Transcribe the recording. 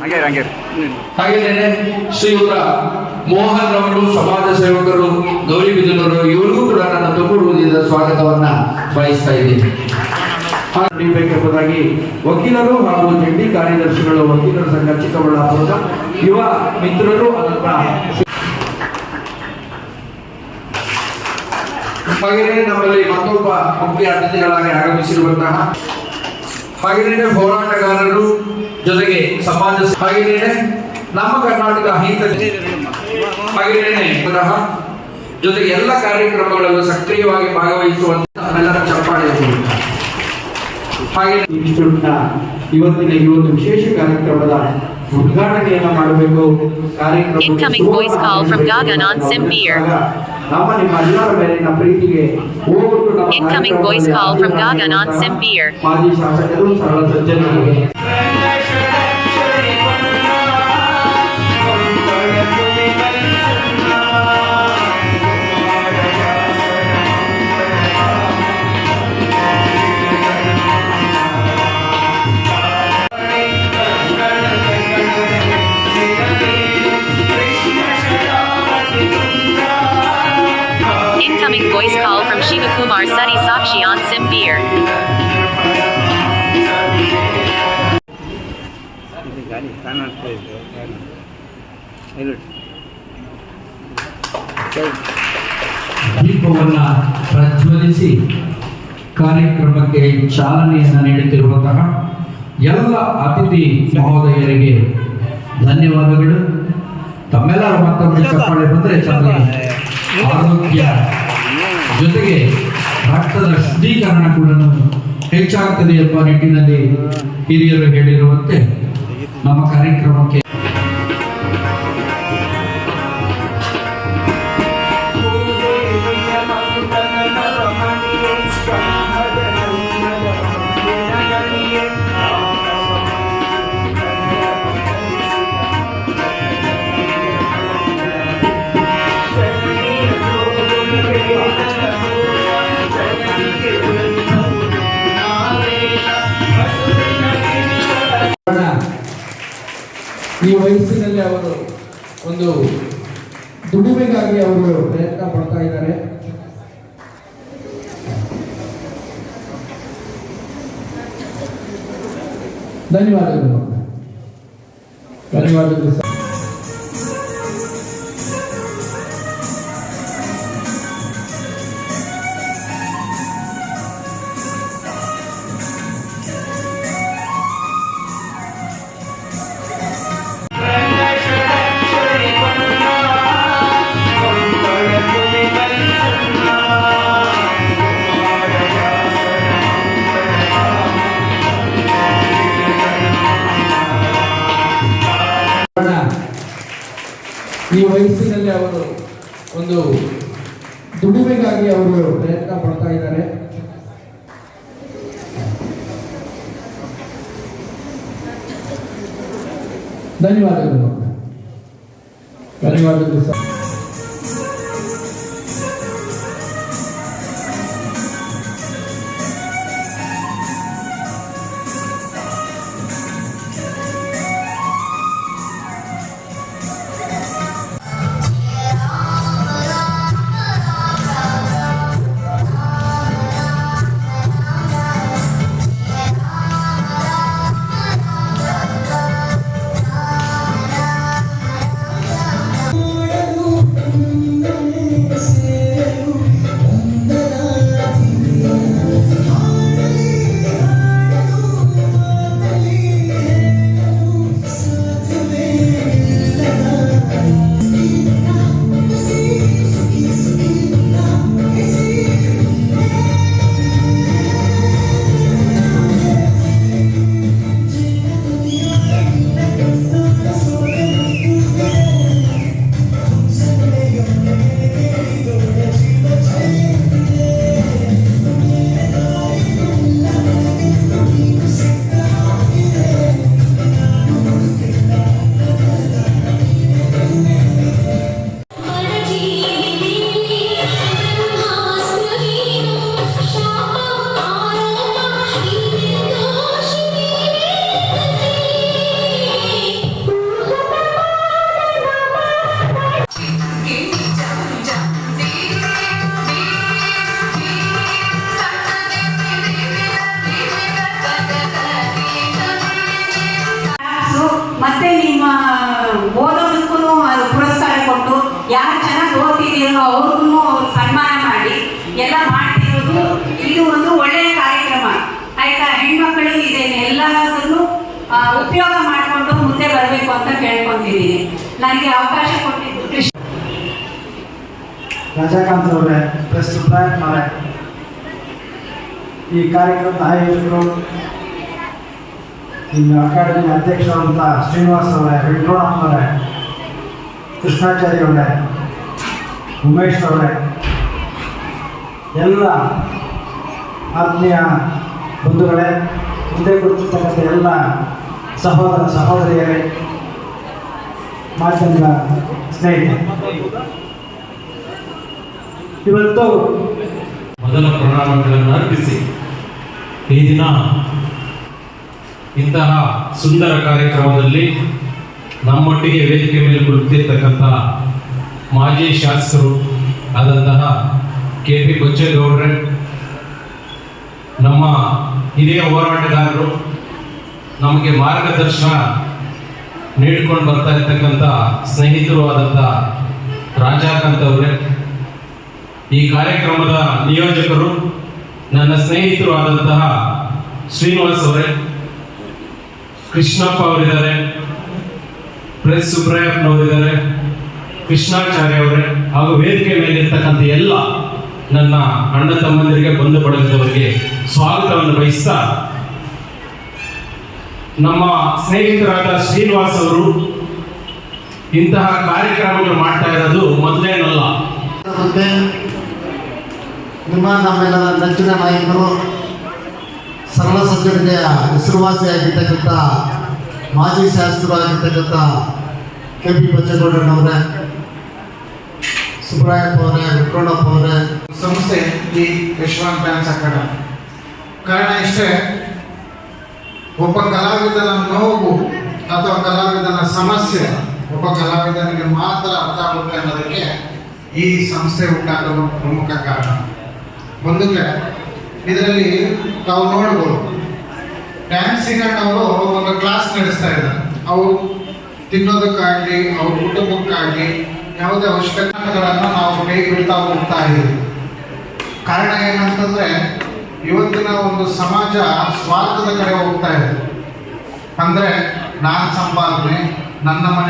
ಹಂಗೆ ಶ್ರೀಯುತ ಮೋಹನ್ ರವರು ಸಮಾಜ ಸೇವಕರು ಗೌರಿ ಗೌರಿಬಿದನೂರು ಇವರಿಗೂ ಕೂಡ ನನ್ನ ತಗೊಳ್ಳುವುದರಿಂದ ಸ್ವಾಗತವನ್ನ ಬಯಸ್ತಾ ಇದ್ದೀನಿ. ನೀಡಬೇಕೆಂಬುದಾಗಿ ವಕೀಲರು ಹಾಗೂ ಜಂಟಿ ಕಾರ್ಯದರ್ಶಿಗಳು ವಕೀಲರ ಸಂಘ ಚಿಕ್ಕಬಳ್ಳಾಪುರದ ಯುವ ಮಿತ್ರರು ಹಾಗೆಯೇ ನಮ್ಮಲ್ಲಿ ಮತ್ತೊಬ್ಬ ಮುಖ್ಯ ಅತಿಥಿಗಳಾಗಿ ಆಗಮಿಸಿರುವಂತಹ ಹಾಗೆಯೇ ಹೋರಾಟಗಾರರು ಜೊತೆಗೆ ಸಮಾಜ ಹಾಗೆಯೇ ನಮ್ಮ ಕರ್ನಾಟಕ ಹಾಗೆಯೇ ಗ್ರಹ ಜೊತೆಗೆ ಎಲ್ಲ ಕಾರ್ಯಕ್ರಮಗಳಲ್ಲೂ ಸಕ್ರಿಯವಾಗಿ ಭಾಗವಹಿಸುವಂತ ನಮ್ಮೆಲ್ಲರ ಚಪ್ಪಾಳೆ ಹಾಗೆ ಇನ್ಸ್ಟಿಟ್ಯೂಟ್ನ ಇವತ್ತಿನ ಈ ಒಂದು ವಿಶೇಷ ಕಾರ್ಯಕ್ರಮದ ಉದ್ಘಾಟನೆಯನ್ನ ಮಾಡಬೇಕು ಕಾರ್ಯಕ್ರಮ Incoming voice call from Gagan on Simbir. ನಮ್ಮ ನಿಮ್ಮ ಎಲ್ಲರ ಮೇಲಿನ ಪ್ರೀತಿಗೆ ಹೋಗೊಟ್ಟು ನಮ್ಮ Incoming voice call from Gagan on Simbir. ಮಾಜಿ ಶಾಸಕರು ಸರಳ ಸಜ್ಜನರು ಗಾಡಿ ದೀಪವನ್ನ ಪ್ರಜ್ವಲಿಸಿ ಕಾರ್ಯಕ್ರಮಕ್ಕೆ ಚಾಲನೆಯನ್ನು ನೀಡುತ್ತಿರುವಂತಹ ಎಲ್ಲ ಅತಿಥಿ ಮಹೋದಯರಿಗೆ ಧನ್ಯವಾದಗಳು. ತಮ್ಮೆಲ್ಲರ ಮತ್ತೊಮ್ಮೆ ಚಪ್ಪಾಳೆ ಬಂದರೆ ಚೆನ್ನಾಗಿ ಆರೋಗ್ಯ ಜೊತೆಗೆ ರಕ್ತದ ಶುದ್ಧೀಕರಣ ಕೂಡ ಹೆಚ್ಚಾಗ್ತದೆ ಎಂಬ ನಿಟ್ಟಿನಲ್ಲಿ ಹಿರಿಯರು ಹೇಳಿರುವಂತೆ ನಮ್ಮ ಕಾರ್ಯಕ್ರಮಕ್ಕೆ ಈ ವಯಸ್ಸಿನಲ್ಲಿ ಅವರು ಒಂದು ದುಡಿಮೆಗಾಗಿ ಅವರು ಪ್ರಯತ್ನ ಪಡ್ತಾ ಇದ್ದಾರೆ. ಧನ್ಯವಾದಗಳು. ಧನ್ಯವಾದಗಳು ಸರ್. ಈ ವಯಸ್ಸಿನಲ್ಲಿ ಅವರು ಒಂದು ದುಡಿಮೆಗಾಗಿ ಅವರು ಪ್ರಯತ್ನ ಪಡ್ತಾ ಇದ್ದಾರೆ. ಧನ್ಯವಾದಗಳು. ಧನ್ಯವಾದಗಳು ಸರ್. ಉಪಯೋಗ ಮಾಡಿಕೊಂಡು ಮುಂದೆ ಬರಬೇಕು ಅಂತ ಕೇಳ್ಕೊಂತಿದ್ದೀನಿ. ನನಗೆ ಅವಕಾಶ ಕೊಟ್ಟಿದ್ದು ಕೃಷ್ಣ ರಜಾಕಾಂತ್ ಅವರೇ, ಪ್ರೆಸ್ ಪ್ರಯತ್ನ ಅವರೇ ಈ ಕಾರ್ಯಕ್ರಮದ ಆಯೋಜಕರು ಇನ್ನು ಅಕಾಡೆಮಿ ಅಧ್ಯಕ್ಷರಾದಂಥ ಶ್ರೀನಿವಾಸ್ ಅವರೇ ವೆಂಕಟರಮಣವರೇ ಕೃಷ್ಣಾಚಾರ್ಯ ಅವರೇ, ಉಮೇಶ್ ಅವರೇ, ಎಲ್ಲ ಆತ್ಮೀಯ ಬಂಧುಗಳೇ, ಮುಂದೆ ಕುಳಿತಿರ್ತಕ್ಕಂಥ ಎಲ್ಲ ಸಹೋದರ ಸಹೋದರಿಯರೇ, ಮಾಧ್ಯಮದ ಸ್ನೇಹಿತರೆ. ಇವತ್ತು ಮೊದಲ ಪ್ರಣಾಮಗಳನ್ನು ಅರ್ಪಿಸಿ, ಈ ದಿನ ಇಂತಹ ಸುಂದರ ಕಾರ್ಯಕ್ರಮದಲ್ಲಿ ನಮ್ಮೊಟ್ಟಿಗೆ ವೇದಿಕೆ ಮೇಲೆ ಕುಳಿತಿರ್ತಕ್ಕಂಥ ಮಾಜಿ ಶಾಸಕರು ಆದಂತಹ ಕೆ ಪಿ ಬಚ್ಚೇಗೌಡ್ರೆ, ನಮ್ಮ ಹಿರಿಯ ಹೋರಾಟಗಾರರು ನಮಗೆ ಮಾರ್ಗದರ್ಶನ ನೀಡಿಕೊಂಡು ಬರ್ತಾ ಇರ್ತಕ್ಕಂಥ ಸ್ನೇಹಿತರು ಆದಂಥ ರಾಜಾಕಾಂತ್ ಅವರೇ, ಈ ಕಾರ್ಯಕ್ರಮದ ನಿಯೋಜಕರು, ನನ್ನ ಸ್ನೇಹಿತರು ಆದಂತಹ ಶ್ರೀನಿವಾಸ್ ಅವರೇ, ಕೃಷ್ಣಪ್ಪ ಅವರಿದ್ದಾರೆ ಪ್ರೆಸ್ ಸುಬ್ರಾಯಪ್ಪನವರಿದ್ದಾರೆ ಕೃಷ್ಣಾಚಾರ್ಯ ಅವರೇ, ಹಾಗೂ ವೇದಿಕೆ ಮೇಲಿರ್ತಕ್ಕಂಥ ಎಲ್ಲ ನನ್ನ ಅಣ್ಣ ತಮ್ಮಂದಿರಿಗೆ, ಬಂಧು ಬಳಗದವರಿಗೆ ಸ್ವಾಗತವನ್ನು ಬಯಸ್ತಾ ನಮ್ಮ ಸ್ನೇಹಿತರಾದ ಶ್ರೀನಿವಾಸ್ ಅವರು ಇಂತಹ ಕಾರ್ಯಕ್ರಮಗಳು ಮಾಡ್ತಾ ಇರೋದು ಮೊದಲೇನಲ್ಲ. ನಿಮ್ಮ ನಮ್ಮೆಲ್ಲರ ನೆಚ್ಚಿನ ನಾಯಕರು ಸರಳ ಸಜ್ಜನಿಗೆ ಹೆಸರುವಾಸಿಯಾಗಿರ್ತಕ್ಕಂಥ ಮಾಜಿ ಶಾಸಕರಾಗಿರ್ತಕ್ಕಂಥ ಕೆ ಪಿ ಬಚ್ಚೇಗೌಡರವರೇ ಸುಬ್ರಾಯಪ್ಪ ಅವರೇ ವಿಕ್ರೋಣಪ್ಪ ಅವರೇ. ಸಂಸ್ಥೆ ಈ ಯಶವಂತ ಡ್ಯಾನ್ಸ್ ಅಕಾಡೆಮಿ ಕಾರಣ ಇಷ್ಟೇ ಒಬ್ಬ ಕಲಾವಿದನ ನೋವು ಅಥವಾ ಕಲಾವಿದನ ಸಮಸ್ಯೆ, ಒಬ್ಬ ಕಲಾವಿದನಿಗೆ ಮಾತ್ರ ಅರ್ಥ ಆಗುತ್ತೆ ಅನ್ನೋದಕ್ಕೆ ಈ ಸಂಸ್ಥೆ ಉಂಟಾಗಲು ಪ್ರಮುಖ ಕಾರಣ. ಒಂದಕ್ಕೆ ಇದರಲ್ಲಿ ತಾವು ನೋಡ್ಬೋದು, ಡ್ಯಾನ್ಸಿಂಗ್ ಅವರು ಒಂದು ಕ್ಲಾಸ್ ನಡೆಸ್ತಾ ಇದ್ದಾರೆ. ಅವರು ತಿನ್ನೋದಕ್ಕಾಗಲಿ, ಅವ್ರ ಕುಟುಂಬಕ್ಕಾಗಲಿ ಯಾವುದೇ ಅವಶ್ಯಕತೆಗಳನ್ನು ನಾವು ಕೈ ಬಿಡ್ತಾ ಹೋಗ್ತಾ ಇದ್ದೀವಿ. ಕಾರಣ ಏನಂತಂದ್ರೆ ಇವತ್ತಿನ ಒಂದು ಸಮಾಜ ಸ್ವಾರ್ಥದ ಕಡೆ ಹೋಗ್ತಾ ಇದೆ. ಅಂದ್ರೆ ನಾನು ಸಂಪಾದನೆ ನನ್ನ ಮನೆ